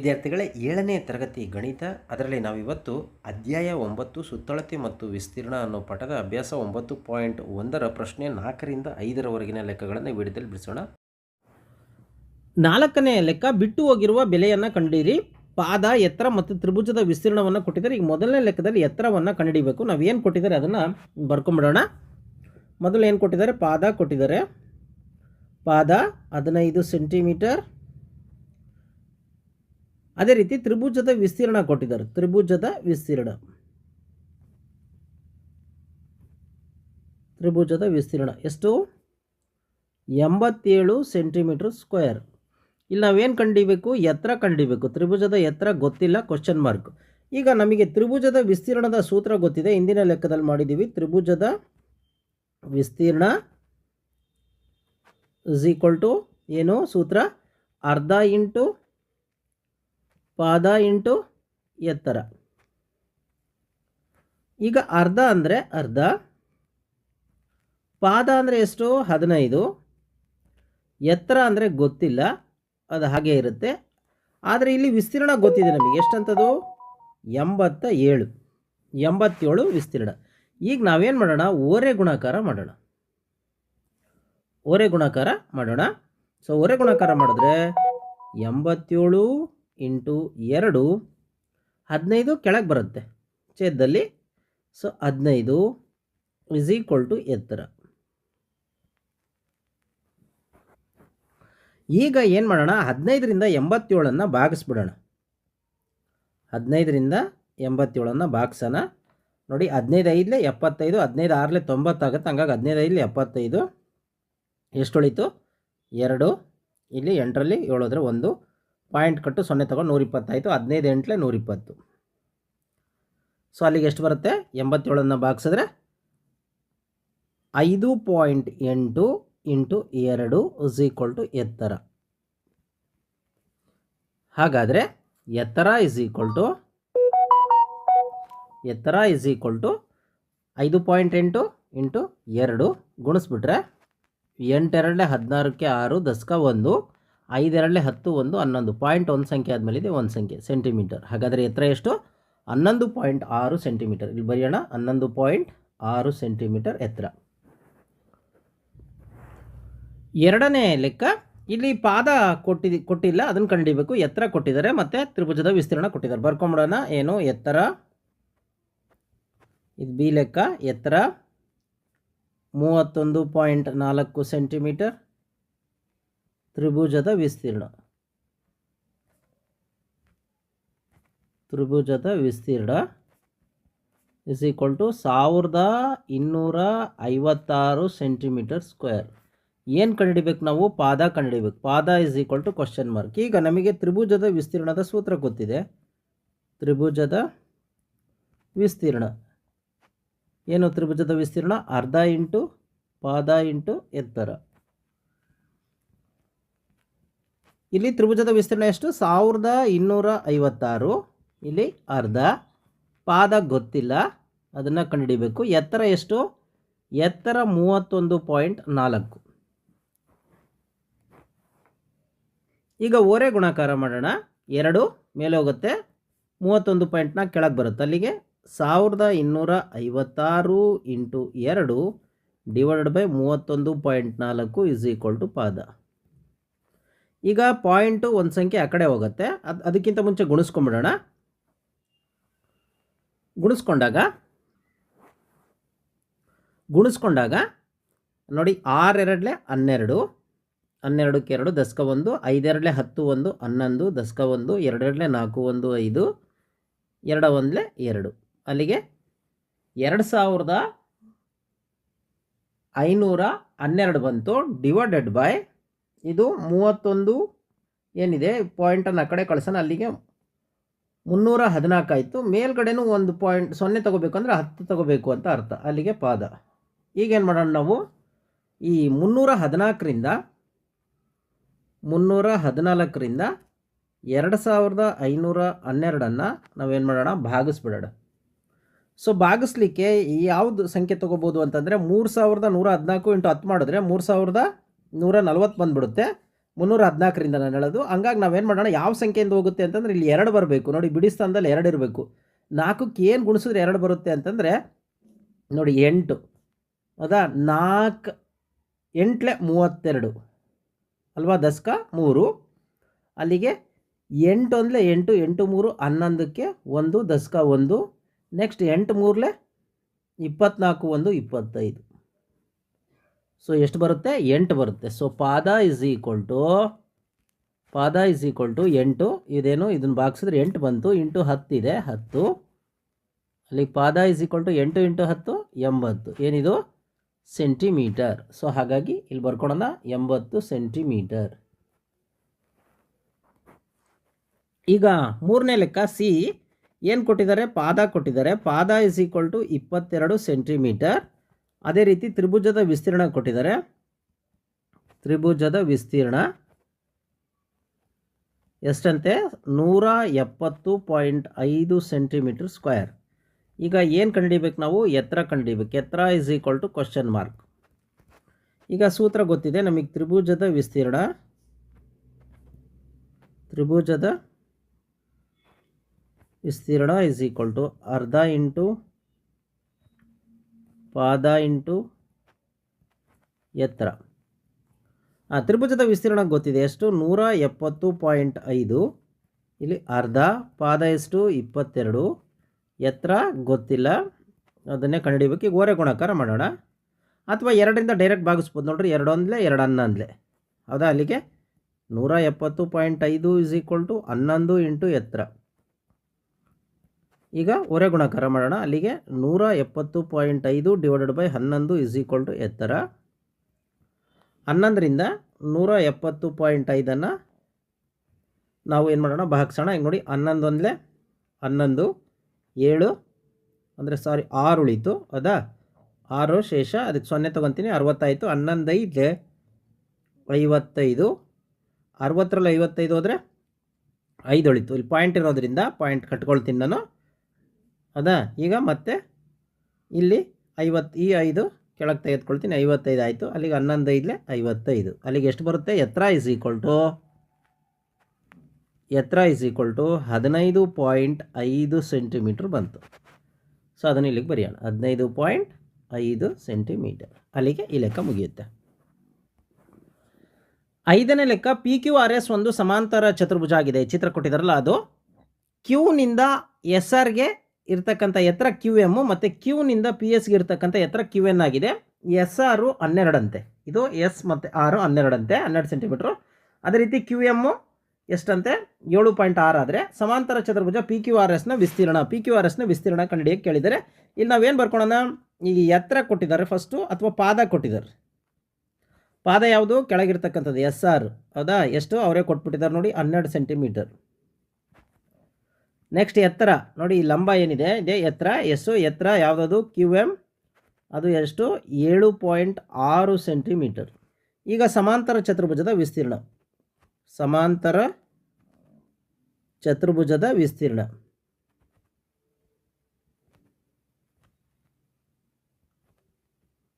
ವಿದ್ಯಾರ್ಥಿಗಳೇ ಏಳನೇ ತರಗತಿ ಗಣಿತ, ಅದರಲ್ಲಿ ನಾವಿವತ್ತು ಅಧ್ಯಾಯ ಒಂಬತ್ತು ಸುತ್ತಳತೆ ಮತ್ತು ವಿಸ್ತೀರ್ಣ ಅನ್ನೋ ಪಠದ ಅಭ್ಯಾಸ ಒಂಬತ್ತು ಪಾಯಿಂಟ್ ಒಂದರ ಪ್ರಶ್ನೆ ನಾಲ್ಕರಿಂದ ಐದರವರೆಗಿನ ಲೆಕ್ಕಗಳನ್ನು ವಿಡಿಯೋದಲ್ಲಿ ಬಿಡಿಸೋಣ. ನಾಲ್ಕನೇ ಲೆಕ್ಕ, ಬಿಟ್ಟು ಹೋಗಿರುವ ಬೆಲೆಯನ್ನು ಕಂಡಿರಿ. ಪಾದ, ಎತ್ತರ ಮತ್ತು ತ್ರಿಭುಜದ ವಿಸ್ತೀರ್ಣವನ್ನು ಕೊಟ್ಟಿದ್ದಾರೆ ಈಗ ಮೊದಲನೇ ಲೆಕ್ಕದಲ್ಲಿ ಎತ್ತರವನ್ನು ಕಂಡುಹಿಡಿಬೇಕು ನಾವು ಏನು ಕೊಟ್ಟಿದ್ದಾರೆ ಅದನ್ನು ಬರ್ಕೊಂಬಿಡೋಣ. ಮೊದಲು ಏನು ಕೊಟ್ಟಿದ್ದಾರೆ? ಪಾದ ಕೊಟ್ಟಿದ್ದಾರೆ. ಪಾದ ಹದಿನೈದು ಸೆಂಟಿಮೀಟರ್. ಅದೇ ರೀತಿ ತ್ರಿಭುಜದ ವಿಸ್ತೀರ್ಣ ಕೊಟ್ಟಿದ್ದಾರೆ. ತ್ರಿಭುಜದ ವಿಸ್ತೀರ್ಣ. ತ್ರಿಭುಜದ ವಿಸ್ತೀರ್ಣ. ಎಷ್ಟು? ಎಂಬತ್ತೇಳು ಸೆಂಟಿಮೀಟರ್ ಸ್ಕ್ವೇರ್. ಇಲ್ಲಿ ನಾವೇನು ಕಂಡಿಬೇಕು? ಎತ್ತರ ಕಂಡಿಬೇಕು. ತ್ರಿಭುಜದ ಎತ್ತರ ಗೊತ್ತಿಲ್ಲ? ಕ್ವಶನ್ ಮಾರ್ಕ್ ಈಗ ನಮಗೆ ತ್ರಿಭುಜದ ವಿಸ್ತೀರ್ಣದ ಸೂತ್ರ ಗೊತ್ತಿದೆ. ಹಿಂದಿನ ಲೆಕ್ಕದಲ್ಲಿ ಮಾಡಿದ್ದೀವಿ. ತ್ರಿಭುಜದ ವಿಸ್ತೀರ್ಣ ಇಸ್ ಈಕ್ವಲ್ ಟು ಏನು? ಸೂತ್ರ ಅರ್ಧ ಇಂಟು ಪಾದ ಇಂಟು ಎತ್ತರ. ಈಗ ಅರ್ಧ ಅಂದರೆ ಅರ್ಧ. ಪಾದ ಅಂದರೆ ಎಷ್ಟು? ಹದಿನೈದು. ಎತ್ತರ ಅಂದರೆ ಗೊತ್ತಿಲ್ಲ. ಅದು ಹಾಗೆ ಇರುತ್ತೆ. ಆದರೆ ಇಲ್ಲಿ ವಿಸ್ತೀರ್ಣ ಗೊತ್ತಿದೆ ನಮಗೆ. ಎಷ್ಟಂಥದ್ದು ಎಂಬತ್ತ ಏಳು. ಎಂಬತ್ತೇಳು ವಿಸ್ತೀರ್ಣ. ಈಗ ನಾವೇನು ಮಾಡೋಣ? ಓರೆ ಗುಣಾಕಾರ ಮಾಡೋಣ. ಓರೆ ಗುಣಾಕಾರ ಮಾಡೋಣ. ಸೊ ಓರೆ ಗುಣಾಕಾರ ಮಾಡಿದ್ರೆ ಎಂಬತ್ತೇಳು ಇಂಟು ಎರಡು ಹದಿನೈದು ಕೆಳಗೆ ಬರುತ್ತೆ. ಛೇದದಲ್ಲಿ ಸೊ ಹದಿನೈದು ಇಸ್ ಈಕ್ವಲ್ ಟು ಎತ್ತರ. ಈಗ ಏನು ಮಾಡೋಣ? ಹದಿನೈದರಿಂದ ಎಂಬತ್ತೇಳನ್ನು ಭಾಗಿಸ್ಬಿಡೋಣ. ಹದಿನೈದರಿಂದ ಎಂಬತ್ತೇಳನ್ನು ಭಾಗಿಸೋಣ. ನೋಡಿ ಹದಿನೈದು ಐದಲೇ ಎಪ್ಪತ್ತೈದು ಹದಿನೈದು ಆರಲೇ ತೊಂಬತ್ತಾಗುತ್ತೆ. ಹಂಗಾಗಿ ಹದಿನೈದು ಐದಲೇ ಎಪ್ಪತ್ತೈದು ಎಷ್ಟು ಉಳಿತು ಎರಡು. ಇಲ್ಲಿ ಎಂಟರಲ್ಲಿ ಏಳೋದ್ರೆ ಒಂದು. ಪಾಯಿಂಟ್ ಕಟ್ಟು ಸೊನ್ನೆ ತಗೊಂಡು ನೂರಿಪ್ಪತ್ತಾಯಿತು ಹದಿನೈದು, ಎಂಟ್ಲೆ ನೂರಿಪ್ಪತ್ತು. ಸೊ ಅಲ್ಲಿಗೆ ಎಷ್ಟು ಬರುತ್ತೆ? ಎಂಬತ್ತೇಳನ್ನು ಭಾಗಿಸಿದ್ರೆ ಐದು ಪಾಯಿಂಟ್ ಎಂಟು ಇಂಟು ಎರಡು ಇಸ್ ಈಕ್ವಲ್ ಟು ಎತ್ತರ. ಹಾಗಾದರೆ ಎತ್ತರ ಇಸ್ ಈಕ್ವಲ್ ಟು ಎತ್ತರ ಇಸ್ ಈಕ್ವಲ್ ಟು ಐದು ಪಾಯಿಂಟ್ ಎಂಟು ಇಂಟು ಎರಡು ಗುಣಿಸ್ಬಿಟ್ರೆ ಎಂಟೆರಡೇ ಹದಿನಾರಕ್ಕೆ ಆರು ದಶಕ ಒಂದು. ಐದೆರಡಲೆ ಹತ್ತು ಒಂದು, ಹನ್ನೊಂದು. ಪಾಯಿಂಟ್ ಒಂದು ಸಂಖ್ಯೆ ಆದಮೇಲೆ ಇದೆ ಒಂದು ಸಂಖ್ಯೆ, ಸೆಂಟಿಮೀಟರ್. ಹಾಗಾದರೆ ಎತ್ತರ ಎಷ್ಟು? ಹನ್ನೊಂದು ಪಾಯಿಂಟ್ ಆರು ಸೆಂಟಿಮೀಟರ್. ಇಲ್ಲಿ ಬರೆಯೋಣ, ಹನ್ನೊಂದು ಪಾಯಿಂಟ್ ಆರು ಸೆಂಟಿಮೀಟರ್ ಎತ್ತರ. ಎರಡನೇ ಲೆಕ್ಕ, ಇಲ್ಲಿ ಪಾದ ಕೊಟ್ಟಿದ್ದು ಕೊಟ್ಟಿಲ್ಲ, ಅದನ್ನು ಕಂಡಿಬೇಕು. ಎತ್ತರ ಕೊಟ್ಟಿದ್ದಾರೆ, ಮತ್ತು ತ್ರಿಭುಜದ ವಿಸ್ತೀರ್ಣ ಕೊಟ್ಟಿದ್ದಾರೆ. ಬರ್ಕೊಂಬಿಡೋಣ, ಏನು? ಎತ್ತರ. ಇದು ಬಿ ಲೆಕ್ಕ, ಎತ್ತರ. ಮೂವತ್ತೊಂದು ಪಾಯಿಂಟ್ ನಾಲ್ಕು ಸೆಂಟಿಮೀಟರ್. ತ್ರಿಭುಜದ ವಿಸ್ತೀರ್ಣ. ತ್ರಿಭುಜದ ವಿಸ್ತೀರ್ಣ ಇಸ್ ಈಕ್ವಲ್ ಟು ಸಾವಿರದ ಇನ್ನೂರ ಐವತ್ತಾರು ಸೆಂಟಿಮೀಟರ್ ಸ್ಕ್ವೇರ್ ಏನು ಕಂಡುಹಿಡಿಬೇಕು ನಾವು? ಪಾದ ಕಂಡುಹಿಡಿಬೇಕು. ಪಾದ is equal to question mark ಈಗ ನಮಗೆ ತ್ರಿಭುಜದ ವಿಸ್ತೀರ್ಣದ ಸೂತ್ರ ಗೊತ್ತಿದೆ. ತ್ರಿಭುಜದ ವಿಸ್ತೀರ್ಣ. ಏನು ತ್ರಿಭುಜದ ವಿಸ್ತೀರ್ಣ? ಅರ್ಧ ಇಂಟು ಪಾದ ಇಂಟು ಎತ್ತರ. ಇಲ್ಲಿ ತ್ರಿಭುಜದ ವಿಸ್ತೀರ್ಣ ಎಷ್ಟು? ಸಾವಿರದ ಇನ್ನೂರ ಐವತ್ತಾರು. ಇಲ್ಲಿ ಅರ್ಧ. ಪಾದ ಗೊತ್ತಿಲ್ಲ. ಅದನ್ನು ಕಂಡುಹಿಡಿಬೇಕು. ಎತ್ತರ ಎಷ್ಟು? ಎತ್ತರ ಮೂವತ್ತೊಂದು ಪಾಯಿಂಟ್ ನಾಲ್ಕು. ಈಗ ಓರೆ ಗುಣಾಕಾರ ಮಾಡೋಣ. ಎರಡು ಮೇಲೆ ಹೋಗುತ್ತೆ. ಮೂವತ್ತೊಂದು ಪಾಯಿಂಟ್ನ ಕೆಳಗೆ ಬರುತ್ತೆ. ಅಲ್ಲಿಗೆ ಸಾವಿರದ ಇನ್ನೂರ ಐವತ್ತಾರು ಇಂಟು ಎರಡು ಡಿವೈಡೆಡ್ ಬೈ ಮೂವತ್ತೊಂದು ಪಾಯಿಂಟ್ ನಾಲ್ಕು ಇಸ್ ಈಕ್ವಲ್ ಟು ಪಾದ. ಈಗ ಪಾಯಿಂಟು ಒಂದು ಸಂಖ್ಯೆ ಆ ಕಡೆ ಹೋಗುತ್ತೆ. ಅದು ಅದಕ್ಕಿಂತ ಮುಂಚೆ ಗುಣಿಸ್ಕೊಂಬಿಡೋಣ ಗುಣಿಸ್ಕೊಂಡಾಗ ಗುಣಿಸ್ಕೊಂಡಾಗ, ನೋಡಿ ಆರೆರಡಲೆ ಹನ್ನೆರಡು, ಹನ್ನೆರಡಕ್ಕೆ ಎರಡು, ದಶಕ ಒಂದು, ಐದೆರಡಲೆ ಹತ್ತು ಒಂದು, ಹನ್ನೊಂದು, ದಶಕ ಒಂದು, ಎರಡೆರಡಲೆ ನಾಲ್ಕು ಒಂದು, ಐದು, ಎರಡ ಒಂದಲೆ ಎರಡು. ಅಲ್ಲಿಗೆ ಎರಡು ಸಾವಿರದ ಐನೂರ ಹನ್ನೆರಡು ಬಂತು ಡಿವೈಡೆಡ್ ಬೈ ಇದು ಮೂವತ್ತೊಂದು ಏನಿದೆ? ಪಾಯಿಂಟನ್ನು ಆ ಕಡೆ ಕಳ್ಸೋಣ. ಅಲ್ಲಿಗೆ ಮುನ್ನೂರ ಹದಿನಾಲ್ಕು ಆಯಿತು. ಮೇಲ್ಗಡೆನೂ ಒಂದು ಪಾಯಿಂಟ್ ಸೊನ್ನೆ ತೊಗೋಬೇಕು ಅಂದರೆ ಹತ್ತು ತೊಗೋಬೇಕು ಅಂತ ಅರ್ಥ. ಅಲ್ಲಿಗೆ ಪಾದ. ಈಗೇನು ಮಾಡೋಣ ನಾವು? ಈ ಮುನ್ನೂರ ಹದಿನಾಲ್ಕರಿಂದ ಮುನ್ನೂರ ಹದಿನಾಲ್ಕರಿಂದ ಎರಡು ಸಾವಿರದ ಐನೂರ ಹನ್ನೆರಡನ್ನು ನಾವೇನು ಮಾಡೋಣ? ಭಾಗಿಸ್ಬಿಡೋಣ. ಸೊ ಭಾಗಿಸ್ಲಿಕ್ಕೆ ಯಾವುದು ಸಂಖ್ಯೆ ತೊಗೋಬೋದು ಅಂತಂದರೆ ಮೂರು ಸಾವಿರದ ನೂರ ಹದಿನಾಲ್ಕು ಇಂಟು ಹತ್ತು ಮಾಡಿದ್ರೆ ಮೂರು ಸಾವಿರದ ನೂರ ನಲ್ವತ್ತು ಬಂದುಬಿಡುತ್ತೆ. ಮುನ್ನೂರ ಹದಿನಾಲ್ಕರಿಂದ ನಾನು ಹೇಳೋದು. ಹಂಗಾಗಿ ನಾವೇನು ಮಾಡೋಣ, ಯಾವ ಸಂಖ್ಯೆಯಿಂದ ಹೋಗುತ್ತೆ ಅಂತಂದರೆ ಇಲ್ಲಿ ಎರಡು ಬರಬೇಕು. ನೋಡಿ ಬಿಡಿ ಸ್ಥಾನದಲ್ಲಿ ಎರಡು ಇರಬೇಕು. ನಾಲ್ಕಕ್ಕೆ ಏನು ಗುಣಿಸಿದ್ರೆ ಎರಡು ಬರುತ್ತೆ ಅಂತಂದರೆ, ನೋಡಿ, ಎಂಟು. ಹೌದಾ ನಾಲ್ಕು, ಎಂಟ್ಲೆ ಮೂವತ್ತೆರಡು. ಅಲ್ವಾ, ದಶಕ? ಮೂರು. ಅಲ್ಲಿಗೆ ಎಂಟು ಅಂದರೆ ಎಂಟು ಎಂಟು ಮೂರು, ಹನ್ನೊಂದಕ್ಕೆ ಒಂದು, ದಶಕ ಒಂದು. ನೆಕ್ಸ್ಟ್ ಎಂಟು ಮೂರಲೆ ಇಪ್ಪತ್ತ್ನಾಲ್ಕು ಒಂದು, ಇಪ್ಪತ್ತೈದು. ಸೊ ಎಷ್ಟು ಬರುತ್ತೆ? ಎಂಟು ಬರುತ್ತೆ. ಸೊ ಪಾದ ಇಸ್ ಈಕ್ವಲ್ ಟು ಪಾದ ಇಸ್ ಈಕ್ವಲ್ ಟು ಎಂಟು. ಇದೇನು? ಇದನ್ನು ಬಾಗಿಸಿದ್ರೆ ಎಂಟು ಬಂತು. ಇಂಟು ಹತ್ತಿದೆ ಹತ್ತು. ಅಲ್ಲಿ ಪಾದ ಇಸ್ ಈಕ್ವಲ್ ಟು ಎಂಟು ಇಂಟು ಹತ್ತು, ಎಂಬತ್ತು. ಏನಿದು? ಸೆಂಟಿಮೀಟರ್. ಸೊ ಹಾಗಾಗಿ ಇಲ್ಲಿ ಬರ್ಕೊಳೋಣ. ಎಂಬತ್ತು ಸೆಂಟಿಮೀಟರ್. ಈಗ ಮೂರನೇ ಲೆಕ್ಕ ಸಿ ಏನು ಕೊಟ್ಟಿದ್ದಾರೆ? ಪಾದ ಕೊಟ್ಟಿದ್ದಾರೆ. ಪಾದ ಇಸ್ ಈಕ್ವಲ್ ಟು ಇಪ್ಪತ್ತೆರಡು ಸೆಂಟಿಮೀಟರ್. ಅದೇ ರೀತಿ ತ್ರಿಭುಜದ ವಿಸ್ತೀರ್ಣ ಕೊಟ್ಟಿದ್ದಾರೆ. ತ್ರಿಭುಜದ ವಿಸ್ತೀರ್ಣ ಎಷ್ಟಂತೆ? ನೂರ ಎಪ್ಪತ್ತು ಪಾಯಿಂಟ್ ಐದು ಸೆಂಟಿಮೀಟರ್ ಸ್ಕ್ವೇರ್. ಈಗ ಏನು ಕಂಡಿಬೇಕು ನಾವು? ಎತ್ತರ ಕಂಡಿಬೇಕು. ಎತ್ತರ is equal to question mark ಈಗ ಸೂತ್ರ ಗೊತ್ತಿದೆ. ನಮಗೆ ತ್ರಿಭುಜದ ವಿಸ್ತೀರ್ಣ ತ್ರಿಭುಜದ ವಿಸ್ತೀರ್ಣ ಇಸ್ ಈಕ್ವಲ್ ಟು ಅರ್ಧ ಇಂಟು ಪಾದ ಇಂಟು ಎತ್ತರ. ತ್ರಿಭುಜದ ವಿಸ್ತೀರ್ಣ ಗೊತ್ತಿದೆ. ಎಷ್ಟು? ನೂರ ಎಪ್ಪತ್ತು ಪಾಯಿಂಟ್ ಐದು. ಇಲ್ಲಿ ಅರ್ಧ, ಪಾದ ಎಷ್ಟು? ಇಪ್ಪತ್ತೆರಡು. ಎತ್ತರ? ಗೊತ್ತಿಲ್ಲ. ಅದನ್ನೇ ಕಂಡುಹಿಡಿಬೇಕು ಈಗ ಓರೆ ಗುಣಾಕಾರ ಮಾಡೋಣ. ಅಥವಾ ಎರಡರಿಂದ ಡೈರೆಕ್ಟ್ ಭಾಗಿಸ್ಬೋದು. ನೋಡ್ರಿ ಎರಡು ಅಂದಲೆ ಎರಡು ಹನ್ನೊಂದಲೇ ಹೌದಾ? ಅಲ್ಲಿಗೆ ನೂರ ಎಪ್ಪತ್ತು ಪಾಯಿಂಟ್ ಐದು ಇಸ್ ಈಕ್ವಲ್ ಟು ಹನ್ನೊಂದು ಇಂಟು ಎತ್ತರ. ಈಗ ಒರೆ ಗುಣಾಕಾರ ಮಾಡೋಣ. ಅಲ್ಲಿಗೆ ನೂರ ಎಪ್ಪತ್ತು ಪಾಯಿಂಟ್ ಐದು ಡಿವೈಡೆಡ್ ಬೈ ಹನ್ನೊಂದು ಇಸ್ ಈಕ್ವಲ್ ಟು ಎತ್ತರ. ಹನ್ನೊಂದರಿಂದ ನೂರ ಎಪ್ಪತ್ತು ಪಾಯಿಂಟ್ ಐದನ್ನು ನಾವು ಏನು ಮಾಡೋಣ? ಭಾಗಿಸೋಣ. ಈಗ ನೋಡಿ ಹನ್ನೊಂದು ಒಂದಲೇ ಹನ್ನೊಂದು, ಏಳು ಅಂದರೆ ಸಾರಿ ಆರು ಉಳಿತು. ಅದಾ ಆರು ಶೇಷ. ಅದಕ್ಕೆ ಸೊನ್ನೆ ತೊಗೊತೀನಿ. ಅರವತ್ತಾಯಿತು ಹನ್ನೊಂದು ಐದು ಐವತ್ತೈದು. ಅರವತ್ತರಲ್ಲಿ ಐವತ್ತೈದು ಹೋದರೆ ಐದು ಉಳಿತು. ಇಲ್ಲಿ ಪಾಯಿಂಟ್ ಇರೋದ್ರಿಂದ ಪಾಯಿಂಟ್ ಕಟ್ಕೊಳ್ತೀನಿ ನಾನು. ಅದಾ ಈಗ ಮತ್ತೆ ಇಲ್ಲಿ ಐವತ್ತು ಈ ಐದು ಕೆಳಗೆ ತೆಗೆದುಕೊಳ್ತೀನಿ. ಐವತ್ತೈದು ಆಯಿತು. ಅಲ್ಲಿಗೆ ಹನ್ನೊಂದು ಐದಲೇ ಐವತ್ತೈದು. ಅಲ್ಲಿಗೆ ಎಷ್ಟು ಬರುತ್ತೆ? ಎತ್ತರ ಇಸ್ ಈಕ್ವಲ್ ಟು ಎತ್ತರ ಇಸ್ ಈಕ್ವಲ್ ಟು ಹದಿನೈದು ಪಾಯಿಂಟ್ ಐದು ಸೆಂಟಿಮೀಟ್ರ್ ಬಂತು. ಸೊ ಅದನ್ನು ಇಲ್ಲಿಗೆ ಬರೆಯೋಣ. ಹದಿನೈದು ಪಾಯಿಂಟ್ ಐದು ಸೆಂಟಿಮೀಟರ್. ಅಲ್ಲಿಗೆ ಈ ಲೆಕ್ಕ ಮುಗಿಯುತ್ತೆ. ಐದನೇ ಲೆಕ್ಕ ಪಿ ಕ್ಯೂ ಆರ್ ಎಸ್ ಒಂದು ಸಮಾಂತರ ಚತುರ್ಭುಜ ಆಗಿದೆ. ಚಿತ್ರ ಕೊಟ್ಟಿದ್ದಾರಲ್ಲ ಅದು. ಕ್ಯೂನಿಂದ ಎಸ್ ಆರ್ಗೆ ಇರ್ತಕ್ಕಂಥ ಎತ್ತರ ಕ್ಯೂ ಎಮ್ಮು ಮತ್ತು ಕ್ಯೂನಿಂದ ಪಿ ಎಸ್ಗೆ ಇರ್ತಕ್ಕಂಥ ಎತ್ತರ ಕ್ಯೂ ಎನ್ ಆಗಿದೆ. ಎಸ್ ಆರು ಹನ್ನೆರಡಂತೆ ಇದು ಎಸ್ ಮತ್ತು ಆರು ಹನ್ನೆರಡಂತೆ ಹನ್ನೆರಡು ಸೆಂಟಿಮೀಟ್ರು ಅದೇ ರೀತಿ ಕ್ಯೂ ಎಮ್ಮು ಎಷ್ಟಂತೆ? ಏಳು ಪಾಯಿಂಟ್ ಆರು ಆದರೆ ಸಮಾಂತರ ಚತುರ್ಭುಜ ಪಿ ಕ್ಯೂ ಆರ್ ಎಸ್ನ ವಿಸ್ತೀರ್ಣ ಪಿ ಕ್ಯೂ ಆರ್ ಎಸ್ನ ವಿಸ್ತೀರ್ಣ ಕಂಡುಹಿಡಿಯಕ್ಕೆ ಕೇಳಿದರೆ ಇಲ್ಲಿ ನಾವೇನು ಬರ್ಕೊಳ್ಳೋಣ ಈ ಎತ್ತರ ಕೊಟ್ಟಿದ್ದಾರೆ ಫಸ್ಟು ಅಥವಾ ಪಾದ ಕೊಟ್ಟಿದ್ದಾರೆ? ಪಾದ ಯಾವುದು? ಕೆಳಗಿರ್ತಕ್ಕಂಥದ್ದು ಎಸ್ ಆರ್. ಹೌದಾ? ಎಷ್ಟು? ಅವರೇ ಕೊಟ್ಬಿಟ್ಟಿದ್ದಾರೆ ನೋಡಿ, ಹನ್ನೆರಡು ಸೆಂಟಿಮೀಟರ್ ನೆಕ್ಸ್ಟ್ ಎತ್ತರ. ನೋಡಿ, ಈ ಲಂಬ ಏನಿದೆ? ಇದೆ ಎತ್ತರ. ಎಸ್ಸು ಎತ್ತರ. ಯಾವುದದು? ಕ್ಯೂ ಎಂ ಅದು ಎಷ್ಟು? ಏಳು ಪಾಯಿಂಟ್ ಆರು ಸೆಂಟಿಮೀಟರ್. ಈಗ ಸಮಾಂತರ ಚತುರ್ಭುಜದ ವಿಸ್ತೀರ್ಣ. ಸಮಾಂತರ ಚತುರ್ಭುಜದ ವಿಸ್ತೀರ್ಣ.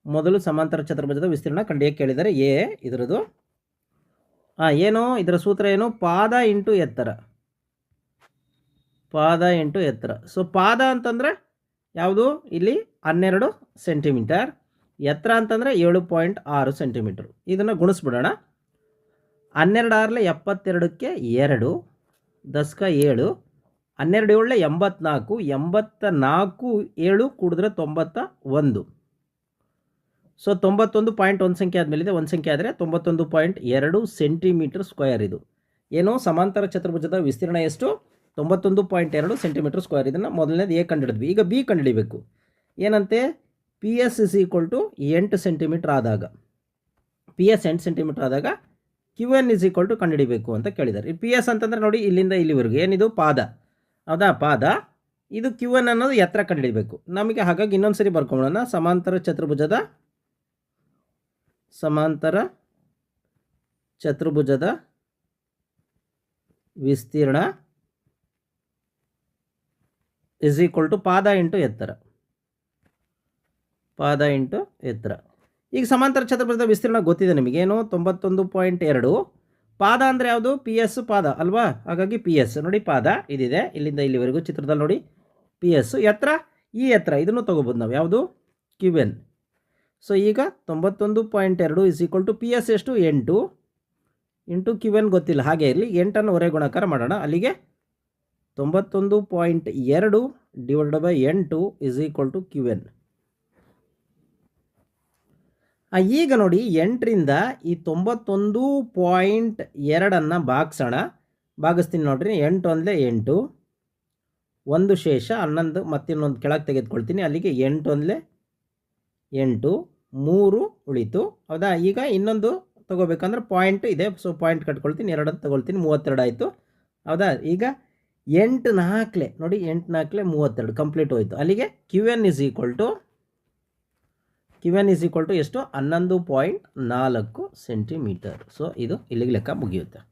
ಮೊದಲು ಸಮಾಂತರ ಚತುರ್ಭುಜದ ವಿಸ್ತೀರ್ಣ ಕಂಡಿಯಕ್ಕೆ ಕೇಳಿದರೆ ಎ ಇದರದು ಹಾಂ ಏನು? ಇದರ ಸೂತ್ರ ಏನು? ಪಾದ ಇಂಟು ಎತ್ತರ. ಪಾದ ಇಂಟು ಎತ್ತರ. ಸೊ ಪಾದ ಅಂತಂದರೆ ಯಾವುದು? ಇಲ್ಲಿ ಹನ್ನೆರಡು ಸೆಂಟಿಮೀಟರ್. ಎತ್ತರ ಅಂತಂದರೆ ಏಳು ಪಾಯಿಂಟ್ ಆರು ಸೆಂಟಿಮೀಟ್ರ್. ಇದನ್ನು ಗುಣಿಸ್ಬಿಡೋಣ. ಹನ್ನೆರಡು ಆರಲೆ ಎಪ್ಪತ್ತೆರಡಕ್ಕೆ ಎರಡು ದಶಕ ಏಳು. ಹನ್ನೆರಡು ಏಳಲೆ ಎಂಬತ್ನಾಲ್ಕು, ಎಂಬತ್ತ ನಾಲ್ಕು ಏಳು ಕೂಡಿದ್ರೆ ತೊಂಬತ್ತ ಒಂದು. ಸೊ ತೊಂಬತ್ತೊಂದು ಪಾಯಿಂಟ್ ಒಂದು ಸಂಖ್ಯೆ ಆದಮೇಲಿದೆ. ಒಂದು ಸಂಖ್ಯೆ ಆದರೆ ತೊಂಬತ್ತೊಂದು ಪಾಯಿಂಟ್ ಎರಡು ಸೆಂಟಿಮೀಟರ್ ಸ್ಕ್ವೇರ್ ಇದು. ಏನು? ಸಮಾಂತರ ಚತುರ್ಭುಜದ ವಿಸ್ತೀರ್ಣ ಎಷ್ಟು? ತೊಂಬತ್ತೊಂದು ಪಾಯಿಂಟ್ ಎರಡು ಸೆಂಟಿಮೀಟರ್ ಸ್ಕ್ವೇರ್. ಇದನ್ನು ಮೊದಲನೇದು ಎ ಕಂಡುಹಿಡಿದ್ವಿ. ಈಗ ಬಿ ಕಂಡುಹಿಡಿಬೇಕು. ಏನಂತೆ? P S is equal to ಎಂಟು ಸೆಂಟಿಮೀಟ್ರ್ ಆದಾಗ. ಪಿ ಎಸ್ ಎಂಟು ಸೆಂಟಿಮೀಟ್ರ್ ಆದಾಗ Q N is equal to ಕಂಡುಹಿಡಿಬೇಕು ಅಂತ ಕೇಳಿದ್ದಾರೆ. ಪಿ ಎಸ್ ಅಂತಂದರೆ ನೋಡಿ, ಇಲ್ಲಿಂದ ಇಲ್ಲಿವರೆಗೂ ಏನಿದು? ಪಾದ. ಹೌದಾ? ಪಾದ. ಇದು ಕ್ಯೂ ಎನ್ ಅನ್ನೋದು ಎತ್ತರ ಕಂಡುಹಿಡಿಬೇಕು. ನಮಗೆ ಹಾಗಾಗಿ ಇನ್ನೊಂದು ಸರಿ ಬರ್ಕೊಳ್ಳೋಣ ಸಮಾಂತರ ಚತುರ್ಭುಜದ ಸಮಾಂತರ ಚತುರ್ಭುಜದ ವಿಸ್ತೀರ್ಣ ಇಸ್ ಈಕ್ವಲ್ ಟು ಪಾದ ಇಂಟು ಎತ್ತರ. ಪಾದ ಇಂಟು ಎತ್ತರ. ಈಗ ಸಮಾಂತರ ಚತುರ್ಭುಜದ ವಿಸ್ತೀರ್ಣ ಗೊತ್ತಿದೆ ನಿಮಗೇನು ತೊಂಬತ್ತೊಂದು ಪಾಯಿಂಟ್ ಎರಡು. ಪಾದ ಅಂದರೆ ಯಾವುದು? ಪಿ ಎಸ್ ಪಾದ, ಅಲ್ವಾ? ಹಾಗಾಗಿ ಪಿ ಎಸ್ ನೋಡಿ, ಪಾದ ಇದಿದೆ. ಇಲ್ಲಿಂದ ಇಲ್ಲಿವರೆಗೂ ಚಿತ್ರದಲ್ಲಿ ನೋಡಿ. ಪಿ ಎಸ್ ಎತ್ತರ, ಈ ಎತ್ತರ, ಇದನ್ನು ತೊಗೋಬೋದು ನಾವು. ಯಾವುದು? ಕ್ಯೂ ಎನ್ ಸೊ ಈಗ ತೊಂಬತ್ತೊಂದು ಪಾಯಿಂಟ್ ಎರಡು is equal to P S ಎಷ್ಟು? ಎಂಟು. ಇಂಟು ಕ್ಯೂ ಎನ್ ಗೊತ್ತಿಲ್ಲ. ಹಾಗೆ ಇರಲಿ. ಎಂಟನ್ನು ಹೊರೆ ಗುಣಾಕಾರ ಮಾಡೋಣ. ಅಲ್ಲಿಗೆ ತೊಂಬತ್ತೊಂದು ಪಾಯಿಂಟ್ ಎರಡು ಡಿವೈಡ್ ಬೈ ಎಂಟು is equal to Q N ಈಗ ನೋಡಿ ಎಂಟರಿಂದ ಈ ತೊಂಬತ್ತೊಂದು ಪಾಯಿಂಟ್ ಎರಡನ್ನು ಭಾಗಿಸೋಣ. ಭಾಗಿಸ್ತೀನಿ ನೋಡ್ರಿ, ಎಂಟು ಅಂದರೆ ಎಂಟು, ಒಂದು ಶೇಷ, ಹನ್ನೊಂದು, ಮತ್ತಿನ್ನೊಂದು ಕೆಳಗೆ ತೆಗೆದುಕೊಳ್ತೀನಿ, ಅಲ್ಲಿಗೆ ಎಂಟು ಅಂದರೆ ಎಂಟು, ಮೂರು ಉಳಿತು. ಹೌದಾ? ಈಗ ಇನ್ನೊಂದು ತೊಗೋಬೇಕಂದ್ರೆ ಪಾಯಿಂಟ್ ಇದೆ ಸೊ ಪಾಯಿಂಟ್ ಕಟ್ಕೊಳ್ತೀನಿ, ಎರಡನ್ನು ತೊಗೊಳ್ತೀನಿ, ಮೂವತ್ತೆರಡು ಆಯಿತು. ಹೌದಾ? ಈಗ ಎಂಟು ನಾಲ್ಕಲೆ, ನೋಡಿ ಎಂಟು ನಾಲ್ಕಲೆ ಮೂವತ್ತೆರಡು ಕಂಪ್ಲೀಟ್ ಹೋಯಿತು. ಅಲ್ಲಿಗೆ Q N is equal to Q N is equal to ಎಷ್ಟು? ಹನ್ನೊಂದು ಪಾಯಿಂಟ್ ನಾಲ್ಕು ಸೆಂಟಿಮೀಟರ್ ಸೊ ಇದು ಇಲ್ಲಿಗೆ ಲೆಕ್ಕ ಮುಗಿಯುತ್ತೆ.